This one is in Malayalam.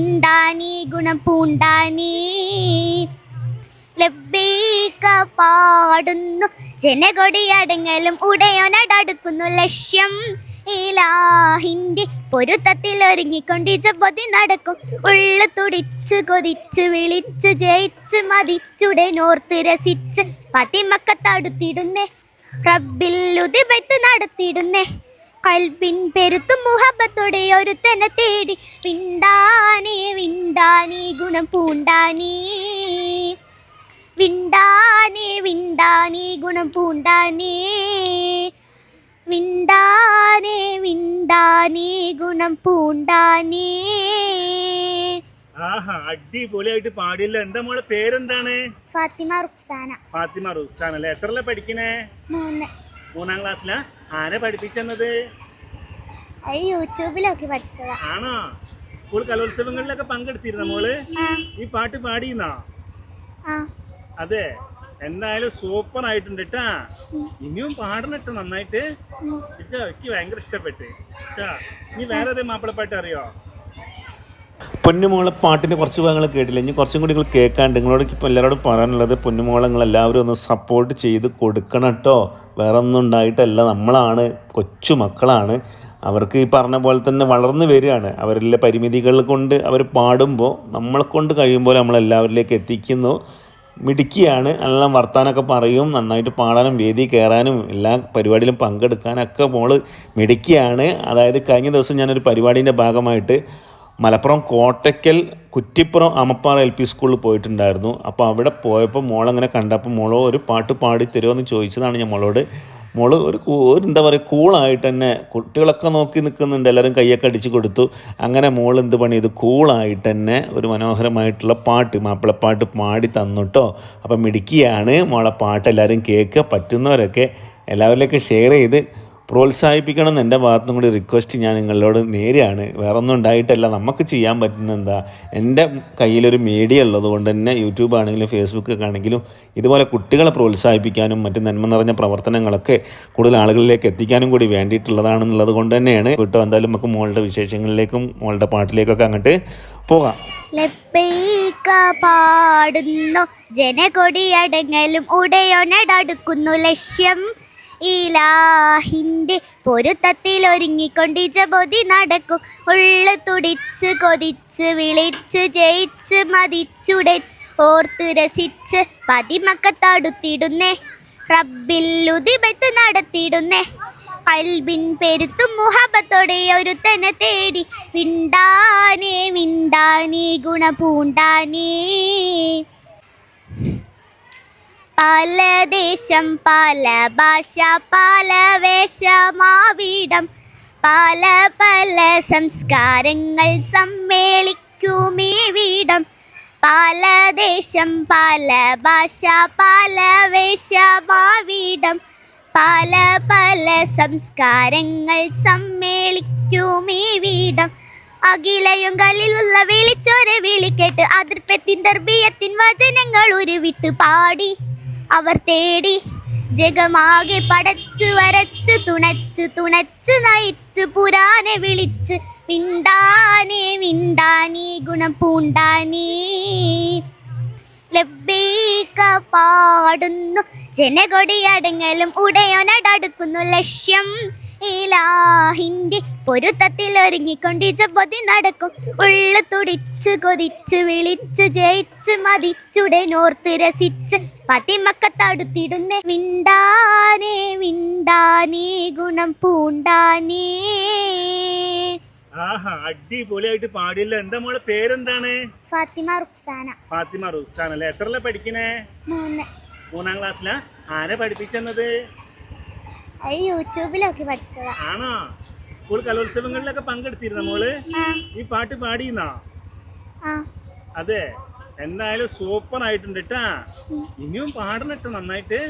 വിണ്ടാനി ഗുണം പൂണ്ടാനി ലബ്ബീക പാടുന്നു ജനകൊടിയടങ്ങലും ഉടയോനടടുക്കുന്നു ലക്ഷ്യം. ഇലാഹിന്റെ പൊരുത്തത്തിൽ ഒരുങ്ങിക്കൊണ്ടിച്ച പൊതി നടക്കും. ഉള്ളു തുടിച്ച് കൊതിച്ച് വിളിച്ച് ജയിച്ച് മതിച്ചുടനോർത്ത് രസിച്ച് പതിമക്കത്തടുത്തിടുന്നേ. റബ്ബിൽ ഉതിപെത്ത് നടത്തിയിടുന്നേ കൽബിൻ പെരുത്തും മുഹബത്തോടെ ഒരുത്തനെ തേടി. വിണ്ടാനേ വിണ്ടാനി ഗുണം പൂണ്ടാനീ. വിണ്ടാനേ വിണ്ടാനി ഗുണം പൂണ്ടാനേ. വിണ്ടാനേ വിണ്ടാനി ഗുണം പൂണ്ടാനേ. ആഹാ അടിപൊളിയായിട്ട് പാടില്ല എന്താ മോളെ പേരെന്താണ്? ഫാത്തിമ റുക്സാന. ഫാത്തിമ റുക്സാന അല്ലേ എത്രല്ലേ പഠിക്കണേ? മൂന്ന്. മൂന്നാം ക്ലാസ്സിലാ? ആരെ പഠിപ്പിച്ചെന്നത്? അത് യൂട്യൂബിലൊക്കെ പഠിച്ചതാ. ആണോ? സ്കൂൾ കലോത്സവങ്ങളിലൊക്കെ പങ്കെടുത്തിരുന്ന മോൾ? ഈ പാട്ട് പാടിയെന്നാ ആ. അതെ. എന്തായാലും സൂപ്പർ ആയിട്ടുണ്ട് കേട്ടാ ഇനിയും പാടണം കേട്ടോ നന്നായിട്ട്. കേട്ടോ എനിക്ക് ഭയങ്കര ഇഷ്ടപ്പെട്ട്. കേട്ടാ ഇനി വേറെ ഏതെങ്കിലും മാപ്പിളപ്പാട്ട് അറിയോ? പൊന്നുമോളെ പാട്ടിന്റെ കുറച്ച് ഭാഗങ്ങൾ കേട്ടില്ല. ഇനി കുറച്ചും കൂടി നിങ്ങൾ കേൾക്കാണ്ട് നിങ്ങളോട് ഇപ്പോൾ എല്ലാവരോടും പറയാനുള്ളത് പൊന്നുമോളെ നിങ്ങൾ എല്ലാവരും ഒന്ന് സപ്പോർട്ട് ചെയ്ത് കൊടുക്കണം കേട്ടോ വേറെ ഒന്നും ഉണ്ടായിട്ടല്ല. നമ്മളാണ് കൊച്ചു മക്കളാണ് അവർക്ക് ഈ പറഞ്ഞ പോലെ തന്നെ വളർന്നു വരികയാണ്. അവരിലെ പരിമിതികൾ കൊണ്ട് അവർ പാടുമ്പോൾ നമ്മളെ കൊണ്ട് കഴിയുമ്പോൾ നമ്മളെല്ലാവരിലേക്ക് എത്തിക്കുന്നു. മിടുക്കിയാണ് നല്ല വർത്താനൊക്കെ പറയും നന്നായിട്ട് പാടാനും വേദി കയറാനും എല്ലാ പരിപാടിയിലും പങ്കെടുക്കാനൊക്കെ മോൾ മിടുക്കിയാണ്. അതായത് കഴിഞ്ഞ ദിവസം ഞാനൊരു പരിപാടീന്റെ ഭാഗമായിട്ട് മലപ്പുറം കോട്ടയ്ക്കൽ കുറ്റിപ്പുറം അമപ്പാറ എൽ പി സ്കൂളിൽ പോയിട്ടുണ്ടായിരുന്നു. അപ്പോൾ അവിടെ പോയപ്പോൾ മോളങ്ങനെ കണ്ടപ്പോൾ മോളോ ഒരു പാട്ട് പാടി തരുമോ എന്ന് ചോദിച്ചതാണ് ഞാൻ മോളോട്. മോൾ ഒരു ഒരു എന്താ പറയുക കൂളായിട്ട് തന്നെ കുട്ടികളൊക്കെ നോക്കി നിൽക്കുന്നുണ്ട് എല്ലാവരും കയ്യൊക്കെ അടിച്ച് കൊടുത്തു. അങ്ങനെ മോൾ എന്ത് പണി ഇത് കൂളായിട്ട് തന്നെ ഒരു മനോഹരമായിട്ടുള്ള പാട്ട് മാപ്പിളപ്പാട്ട് പാടി തന്നുട്ടോ അപ്പം മിടുക്കിയാണ് മോളെ പാട്ട് എല്ലാവരും കേൾക്കുക പറ്റുന്നവരൊക്കെ എല്ലാവരിലേക്ക് ഷെയർ ചെയ്ത് പ്രോത്സാഹിപ്പിക്കണം എന്ന് എന്റെ ഭാഗത്തും കൂടി റിക്വസ്റ്റ് ഞാൻ നിങ്ങളോട് നേരെയാണ്. വേറൊന്നും ഉണ്ടായിട്ടല്ല. നമുക്ക് ചെയ്യാൻ പറ്റുന്ന എന്താ? എന്റെ കയ്യിലൊരു മീഡിയ ഉള്ളത് കൊണ്ട് തന്നെ യൂട്യൂബ് ആണെങ്കിലും ഫേസ്ബുക്ക് ആണെങ്കിലും ഇതുപോലെ കുട്ടികളെ പ്രോത്സാഹിപ്പിക്കാനും മറ്റ് നന്മ നിറഞ്ഞ പ്രവർത്തനങ്ങളൊക്കെ കൂടുതൽ ആളുകളിലേക്ക് എത്തിക്കാനും കൂടി വേണ്ടിയിട്ടുള്ളതാണെന്നുള്ളത് കൊണ്ട് തന്നെയാണ്. കേട്ടോ എന്തായാലും നമുക്ക് മോളുടെ വിശേഷങ്ങളിലേക്കും മോളുടെ പാട്ടിലേക്കൊക്കെ അങ്ങോട്ട് പോകാം. പാടുന്നു. ജനകൊടിയടങ്ങലും ഉടയോനടടുക്കുന്നു. ലക്ഷ്യം ഇലാഹിന്റെ പൊരുത്തത്തിൽ ഒരുങ്ങിക്കൊണ്ടിച്ച പൊതി നടക്കും. ഉള്ളു തുടിച്ച് കൊതിച്ച് വിളിച്ച് ജയിച്ച് മതിച്ചുടൻ ഓർത്ത് രസിച്ച് പതിമക്കത്തടുത്തിടുന്നേ ഉതിപത്ത് നടത്തിയിടുന്നേ കൽബിൻ പെരുത്തും മുഹബത്തോടെ ഒരുത്തനെ തേടി. വിണ്ടാനേ വിണ്ടാനേ ഗുണപൂണ്ടാനേ. പല ദേശം പല ഭാഷ പല വേഷമാവിടം. പല പല സംസ്കാരങ്ങൾ സമ്മേളിക്കുമേ വീടം. പല ദേശം പല ഭാഷ പല വേഷമാവിടം. പല പല സംസ്കാരങ്ങൾ സമ്മേളിക്കുമേ അഖിലയും കലിലുള്ള വിളിച്ചോരെ വിളിക്കേട്ട് അതിർപ്പത്തിൻ ദർഭീയത്തിൻ വചനങ്ങൾ ഉരുവിട്ട് പാടി. അവർ തേടി ജഗമാകെ പടച്ചു വരച്ചു തുണച്ചു തുണച്ചു നയിച്ചു പുരാനെ വിളിച്ച് വിണ്ടാനേ വിണ്ടാനീ ഗുണം പൂണ്ടാനീ ലബ്ബീക പാടുന്നു. ജനകൊടിയടങ്ങലും ഉടയോനടടുക്കുന്നു. ലക്ഷ്യം ഇലാഹിന്റെ പൊരുത്തത്തിൽ ഒരുങ്ങിക്കൊണ്ടിച്ച പൊതി നടക്കും. ഉള്ളു കൊതിച്ചു കൊതിച്ച് ജയിച്ചു ജയിച്ച് മതിച്ചുടനോർത്ത് രസിച്ച് പതിമക്കത്തടുത്തിടുന്നേ. വിണ്ടാനേ വിണ്ടാനേ ഗുണം പൂണ്ടാനേ ആഹാ അടിപൊളിയായിട്ട് പാടിയല്ലോ. എന്താ മോളെ പേരെന്താണ്? ഫാത്തിമ റുക്സാന. ഫാത്തിമ റുക്സാന അല്ലേ? എത്രല്ല പഠിക്കണേ? മൂന്ന്. മൂന്നാം ക്ലാസ്സിലാ? ആരെ പഠിപ്പിച്ചെന്നത്? യൂട്യൂബിലൊക്കെ പഠിച്ചതാ. ആണോ? സ്കൂൾ കലോത്സവങ്ങളിലൊക്കെ പങ്കെടുത്തിരുന്ന മോൾ? ഈ പാട്ട് പാടിയെന്നാ അതെ. എന്തായാലും സൂപ്പർ ആയിട്ടുണ്ട് കേട്ടാ ഇനിയും പാടണട്ടോ നന്നായിട്ട്.